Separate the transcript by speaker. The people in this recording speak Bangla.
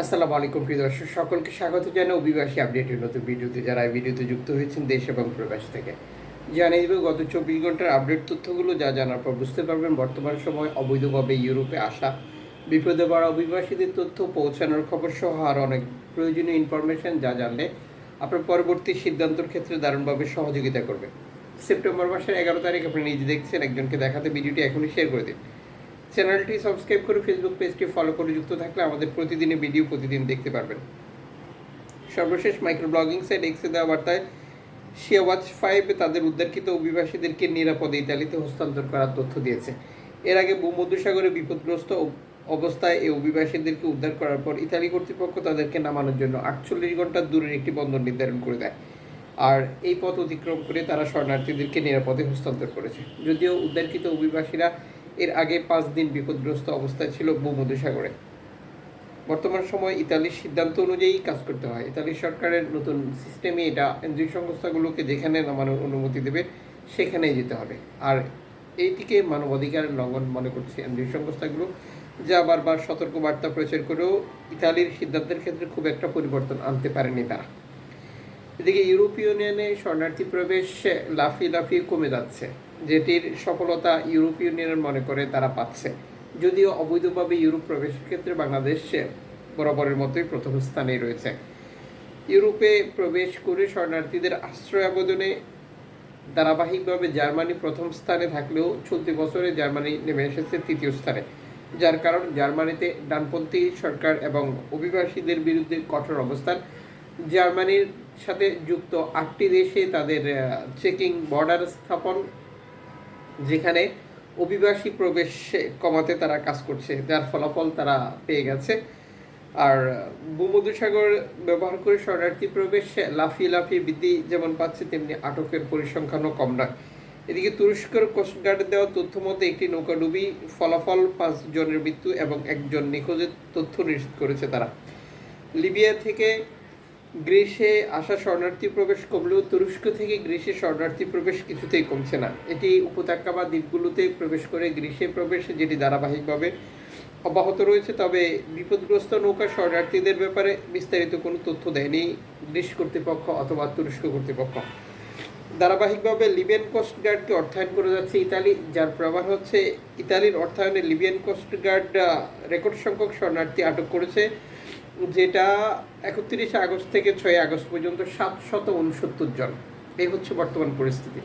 Speaker 1: আসসালামু আলাইকুম, প্রিয় দর্শক, সকলকে স্বাগত জানাই অভিবাসী আপডেটের নতুন ভিডিওতে। যারা এই ভিডিওতে যুক্ত হয়েছেন দেশ এবং প্রবাস থেকে, জানিয়ে দেবে গত চব্বিশ ঘণ্টার আপডেট তথ্যগুলো। যা জানার পর বুঝতে পারবেন, বর্তমান সময় অবৈধভাবে ইউরোপে আসা বিপদে পড়া অভিবাসীদের তথ্য, পৌঁছানোর খবর সহ আর অনেক প্রয়োজনীয় ইনফরমেশন যা জানলে আপনার পরবর্তী সিদ্ধান্তের ক্ষেত্রে দারুণভাবে সহযোগিতা করবে। সেপ্টেম্বর মাসের এগারো তারিখ আপনি নিজে দেখছেন, একজনকে দেখাতে ভিডিওটি এখনই শেয়ার করে দিন। চ্যানেলটি সাবস্ক্রাইব করে ফেসবুক পেজটি ফলো করে যুক্ত থাকলে আমাদের প্রতিদিনের ভিডিও প্রতিদিন দেখতে পারবেন। সর্বশেষ মাইক্রো ব্লগিং সাইট এক্সে দেওয়া বার্তায় শিয়া ওয়াচ ফাইভ তাদের উদ্ধারকৃত অভিবাসীদেরকে নিরাপদে ইতালিতে হস্তান্তর করার তথ্য দিয়েছে। এর আগে ভূমধ্যসাগরে বিপদগ্রস্ত অবস্থায় এই অভিবাসীদেরকে উদ্ধার করার পর ইতালি কর্তৃপক্ষ তাদেরকে নামানোর জন্য আটচল্লিশ ঘণ্টা দূরের একটি বন্দর নির্ধারণ করে দেয়। আর এই পথ অতিক্রম করে তারা শরণার্থীদেরকে নিরাপদে হস্তান্তর করেছে। যদিও উদ্ধারকৃত অভিবাসীরা এর আগে পাঁচ দিন বিপদগ্রস্ত অবস্থায় ছিল ভূমধ্যসাগরে। বর্তমান সময় ইতালির সিদ্ধান্ত অনুযায়ী কাজ করতে হয়। ইতালি সরকারের নতুন সিস্টেমে এটা এনজিও সংস্থাগুলোকে যেখানে নামানোর অনুমতি দেবে, সেখানেই যেতে হবে। আর এইটিকে মানবাধিকার লঙ্ঘন মনে করছে এনজিও সংস্থাগুলো, যা বারবার সতর্ক বার্তা প্রচার করেও ইতালির সিদ্ধান্তের ক্ষেত্রে খুব একটা পরিবর্তন আনতে পারেনি তারা। এদিকে ইউরোপীয় ইউনিয়নে শরণার্থী প্রবেশ লাফিয়ে লাফিয়ে কমে যাচ্ছে। যেটির সফলতা ইউরোপীয় ইউনিয়ন মনে করে তারা পাচ্ছে। যদিও অবৈধভাবে ইউরোপ প্রবেশের ক্ষেত্রে বাংলাদেশ বরাবরের মতোই প্রথম স্থানেই রয়েছে। ইউরোপে প্রবেশ করে শরণার্থীদের আশ্রয় আবেদনে ধারাবাহিকভাবে জার্মানি প্রথম স্থানে থাকলেও চলতি বছরে জার্মানি নেমে এসেছে তৃতীয় স্থানে। যার কারণ জার্মানিতে ডানপন্থী সরকার এবং অভিবাসীদের বিরুদ্ধে কঠোর অবস্থান। জার্মানির সাথে যুক্ত আটটি দেশে তাদের চেকিং বর্ডার স্থাপন, যেখানে অভিবাসী প্রবেশ কমাতে তারা কাজ করছে, যার ফলাফল তারা পেয়ে গেছে। আর ভূমধ্যসাগর ব্যবহার করে শরণার্থী প্রবেশ, লাফিয়ে লাফিয়ে বৃদ্ধি যেমন পাচ্ছে, তেমনি আটকের পরিসংখ্যানও কম নয়। এদিকে তুরস্কের কোস্টগার্ডের দেওয়া তথ্য মতে, একটি নৌকাডুবি ফলাফল পাঁচ জনের মৃত্যু এবং একজন নিখোঁজের তথ্য নিশ্চিত করেছে তারা। লিবিয়া থেকে গ্রিসে আসা শরণার্থী প্রবেশ কমলেও তুরস্ক থেকে গ্রিসে শরণার্থী প্রবেশ কিছুতেই কমছে না। এটি উপত্যকা বা দ্বীপগুলোতে প্রবেশ করে গ্রিসে প্রবেশ, যেটি ধারাবাহিকভাবে অব্যাহত রয়েছে। তবে বিপদগ্রস্ত নৌকা শরণার্থীদের ব্যাপারে বিস্তারিত কোনো তথ্য দেয়নি গ্রিস কর্তৃপক্ষ অথবা তুরস্ক কর্তৃপক্ষ। ধারাবাহিকভাবে লিবিয়ান কোস্ট গার্ডকে অর্থায়ন করে যাচ্ছে ইতালি, যার প্রমাণ হচ্ছে ইতালির অর্থায়নে লিবিয়ান কোস্ট গার্ড রেকর্ড সংখ্যক শরণার্থী আটক করেছে। যেটা একত্রিশে আগস্ট থেকে ছয় আগস্ট পর্যন্ত সাতশত উনসত্তর জন। এই হচ্ছে বর্তমান পরিস্থিতি।